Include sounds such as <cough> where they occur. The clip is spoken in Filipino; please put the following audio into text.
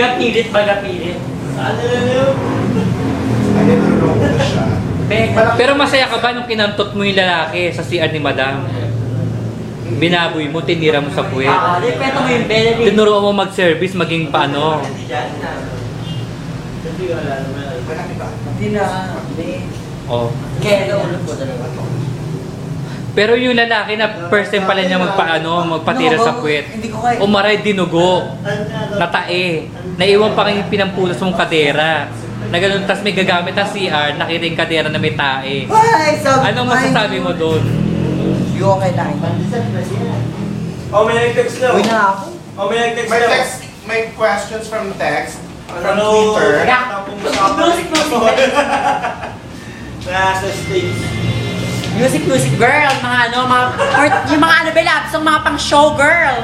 Gapilit ba gapilit? Ano na yun? Ay, siya. Pero masaya ka ba nung kinantot mo yung lalaki sa CR ni Madam? Binaboy mo, tinira mo sa puwet. Ah, respeto mo yung Benedict. Tinuruan mo mag-service, maging paano. Hindi na. Hindi na. Oh. Kaya ulo ko talaga. Pero yung lalaki na first time pala niya magpaano, magpatira sa puwet. Umaray dinugo, natae, naiwan pa kayong pinampulas mong kadera. Na ganun, tas may gagamit ang CR, nakita yung kadera na may tae. Anong masasabi mo doon? Ko okay na. Oh, may nag-text na. Uwi na ako. Oh, may nag-text May na. text, may questions from text from Ano? Twitter. Tapong <laughs> Nasa stage. Music, music girl, mga ano, mga, or, yung mga ano ba, labs, mga pang show girl.